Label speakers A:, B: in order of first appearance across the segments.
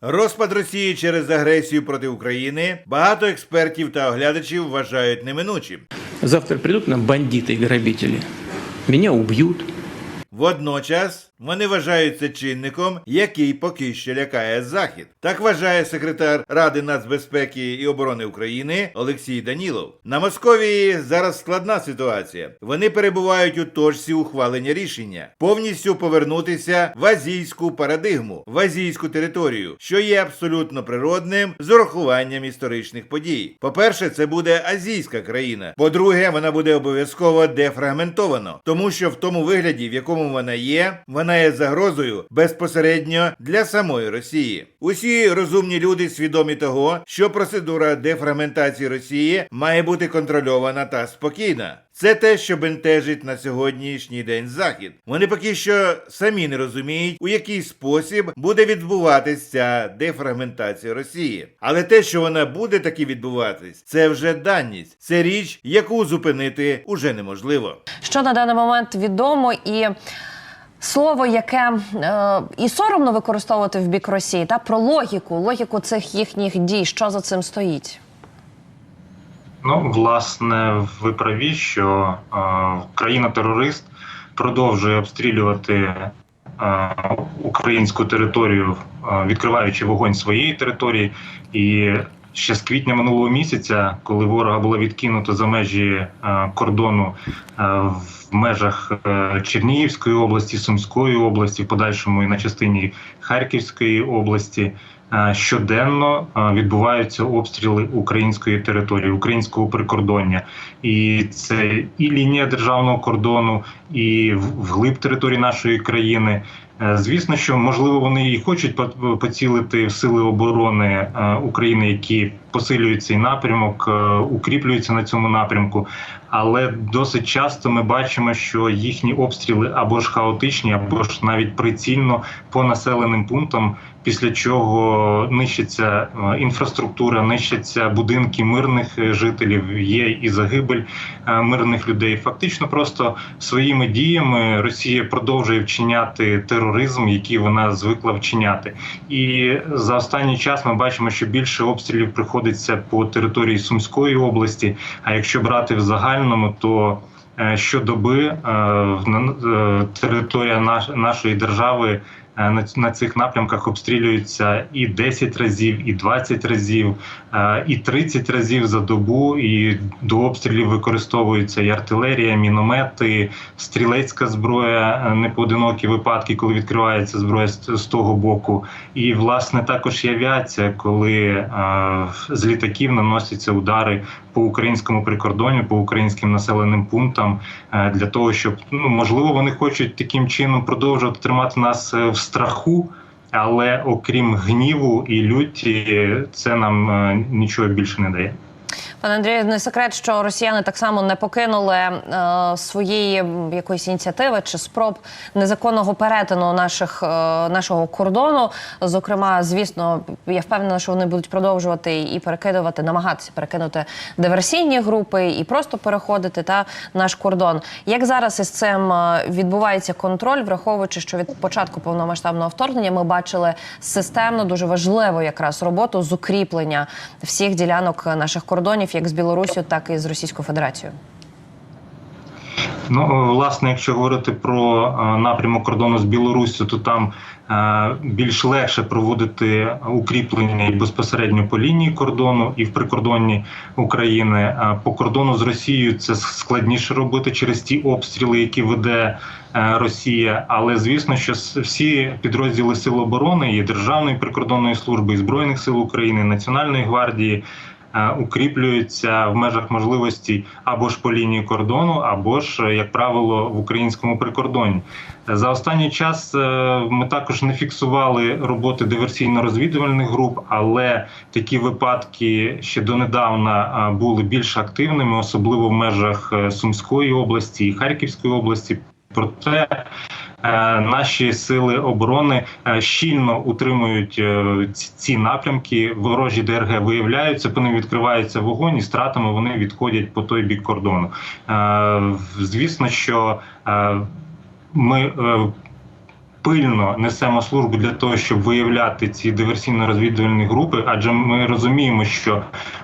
A: Розпад Росії через агресію проти України багато експертів та оглядачів вважають неминучим.
B: Завтра прийдуть нам бандити і грабителі. Меня уб'ють.
A: Водночас вони вважають це чинником, який поки що лякає Захід. Так вважає секретар Ради нацбезпеки і оборони України Олексій Данілов. На Московії зараз складна ситуація. Вони перебувають у точці ухвалення рішення, повністю повернутися в азійську парадигму, в азійську територію, що є абсолютно природним з урахуванням історичних подій. По-перше, це буде азійська країна. По-друге, вона буде обов'язково дефрагментовано, тому що в тому вигляді, в якому вона є, вона є загрозою безпосередньо для самої Росії. Усі розумні люди свідомі того, що процедура дефрагментації Росії має бути контрольована та спокійна. Це те, що бентежить на сьогоднішній день захід. Вони поки що самі не розуміють, у який спосіб буде відбуватись ця дефрагментація Росії. Але те, що вона буде таки відбуватись, це вже даність. Це річ, яку зупинити уже неможливо.
C: Що на даний момент відомо і. Слово, яке е, і соромно використовувати в бік Росії, та про логіку, логіку цих їхніх дій, що за цим стоїть.
D: Ну, власне, ви праві, що е, країна-терорист продовжує обстрілювати е, українську територію, е, відкриваючи вогонь своєї території. І ще з квітня минулого місяця, коли ворога було відкинуто за межі е, кордону е, в межах е, Чернігівської області, Сумської області, в подальшому і на частині Харківської області. Щоденно відбуваються обстріли української території, українського прикордоння, і це і лінія державного кордону, і вглиб території нашої країни. Е, Звісно, що можливо вони і хочуть поцілити в сили оборони е, України, які посилюють цей напрямок, е, укріплюються на цьому напрямку. Але досить часто ми бачимо, що їхні обстріли або ж хаотичні, або ж навіть прицільно по населеним пунктам, після чого нищиться інфраструктура, нищаться будинки мирних жителів. Є і загибель мирних людей. Фактично, просто своїми діями Росія продовжує вчиняти тероризм, який вона звикла вчиняти. І за останній час ми бачимо, що більше обстрілів приходиться по території Сумської області. А якщо брати в загальному, то е, щодоби е, е, територія наш- нашої держави на, на цих напрямках обстрілюється і 10 разів, і 20 разів, е, і 30 разів за добу. І до обстрілів використовується і артилерія, міномети, стрілецька зброя, е, непоодинокі випадки, коли відкривається зброя з, того боку. І власне також і авіація, коли е, з літаків наносяться удари по українському прикордоні, по українським населеним пунктам, е, для того, щоб ну можливо вони хочуть таким чином продовжувати тримати нас е, в страху. Але окрім гніву і люті, це нам е, нічого більше не дає.
C: Пане Андрію, не секрет, що росіяни так само не покинули е, своєї якоїсь ініціативи чи спроб незаконного перетину наших е, нашого кордону. Зокрема, звісно, я впевнена, що вони будуть продовжувати і перекидувати, намагатися перекинути диверсійні групи і просто переходити та наш кордон. Як зараз із цим е, відбувається контроль, враховуючи, що від початку повномасштабного вторгнення ми бачили системно дуже важливу якраз роботу з укріплення всіх ділянок наших кордонів, як з Білорусю, так і з Російською Федерацією.
D: Ну, власне, якщо говорити про е, напрямок кордону з Білоруссю, то там е, більш легше проводити укріплення і безпосередньо по лінії кордону і в прикордонні України. Е, По кордону з Росією це складніше робити через ті обстріли, які веде Росія. Але звісно, що всі підрозділи Сил оборони і Державної прикордонної служби, і Збройних сил України, Національної гвардії укріплюються в межах можливості або ж по лінії кордону, або ж, е, як правило, в українському прикордоні. За останній час е, ми також не фіксували роботи диверсійно-розвідувальних груп, але такі випадки ще донедавна е, були більш активними, особливо в межах е, Сумської області і Харківської області. Проте е, наші сили оборони е, щільно утримують е, ці- напрямки. Ворожі ДРГ виявляються, по ним відкривається вогонь, і стратами вони відходять по той бік кордону. Е, Звісно, що е, ми е, пильно несемо службу для того, щоб виявляти ці диверсійно-розвідувальні групи, адже ми розуміємо, що,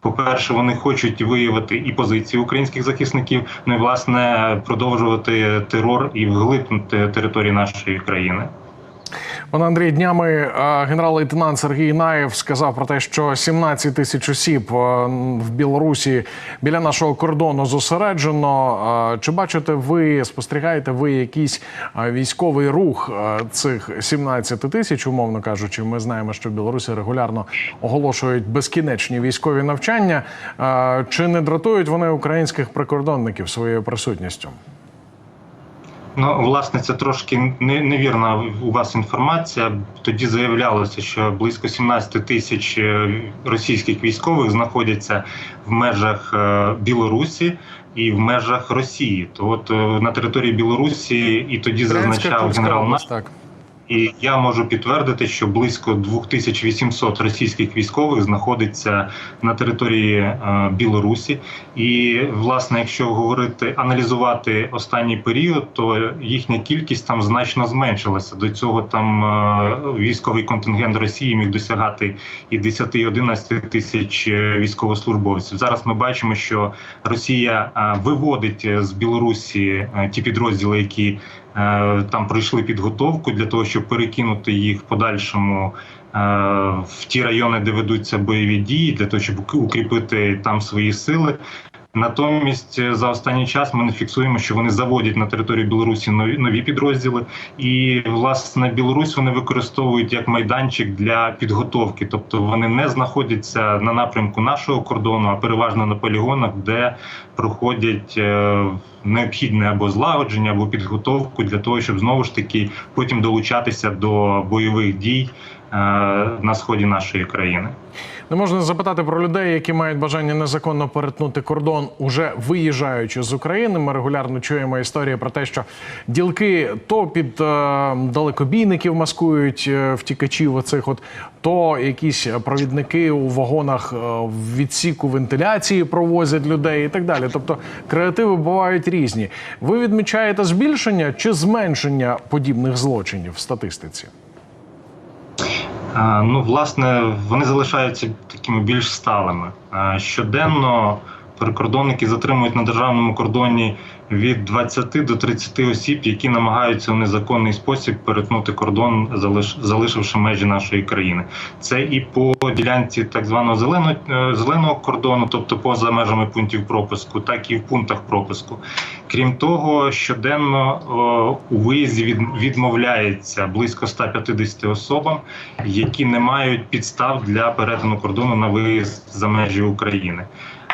D: по-перше, вони хочуть виявити і позиції українських захисників, ну і власне продовжувати терор і вглибнути території нашої країни.
E: Пане Андрій, днями е, генерал-лейтенант Сергій Наєв сказав про те, що 17 тисяч осіб е, в Білорусі біля нашого кордону зосереджено. Е, Чи бачите ви, спостерігаєте ви якийсь військовий рух цих 17 тисяч, умовно кажучи? Ми знаємо, що в Білорусі регулярно оголошують безкінечні військові навчання. Чи не дратують вони українських прикордонників своєю присутністю?
D: Ну, власне, це трошки не- невірна у вас інформація. Тоді заявлялося, що близько 17 тисяч е, російських військових знаходяться в межах е, Білорусі і в межах Росії. То от е, на території Білорусі і тоді
E: Брянська,
D: зазначав генерал
E: область, так.
D: І я можу підтвердити, що близько 2800 російських військових знаходиться на території е, Білорусі. І власне, якщо говорити аналізувати останній період, то їхня кількість там значно зменшилася. До цього там е, військовий контингент Росії міг досягати і 10-11 тисяч е, військовослужбовців. Зараз ми бачимо, що Росія виводить з Білорусі ті підрозділи, які там пройшли підготовку для того, щоб перекинути їх в подальшому е, в ті райони, де ведуться бойові дії, для того, щоб укріпити там свої сили. Натомість е, за останній час ми не фіксуємо, що вони заводять на територію Білорусі нові нові підрозділи, і власне Білорусь вони використовують як майданчик для підготовки, тобто вони не знаходяться на напрямку нашого кордону, а переважно на полігонах, де проходять е, необхідне або злагодження, або підготовку для того, щоб знову ж таки потім долучатися до бойових дій на сході нашої країни.
E: Не можна запитати про людей, які мають бажання незаконно перетнути кордон, уже виїжджаючи з України. Ми регулярно чуємо історії про те, що ділки то під е, далекобійників маскують е, втікачів, оцих от то якісь провідники у вагонах е, в відсіку вентиляції провозять людей і так далі. Тобто креативи бувають різні. Ви відмічаєте збільшення чи зменшення подібних злочинів в статистиці?
D: Ну, власне, вони залишаються такими більш сталими. Щоденно прикордонники затримують на державному кордоні від 20 до 30 осіб, які намагаються в незаконний спосіб перетнути кордон, залиш- залишивши межі нашої країни. Це і по ділянці так званого зеленого, е, зеленого кордону, тобто поза межами пунктів пропуску, так і в пунктах пропуску. Крім того, щоденно о, у виїзді від, відмовляється близько 150 особам, які не мають підстав для перетину кордону на виїзд за межі України.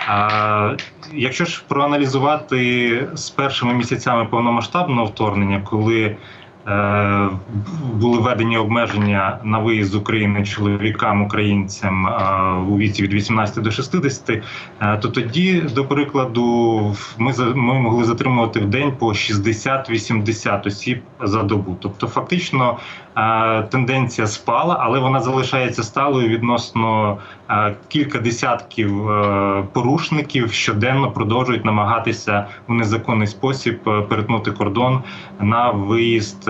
D: А якщо ж проаналізувати з першими місяцями повномасштабного вторгнення, коли були введені обмеження на виїзд з України чоловікам українцям е, у віці від 18 до 60, е, то тоді, до прикладу, ми ми могли затримувати в день по 60-80 осіб за добу. Тобто, фактично е, тенденція спала, але вона залишається сталою відносно е, кілька десятків е, порушників щоденно продовжують намагатися у незаконний спосіб е, перетнути кордон на виїзд е,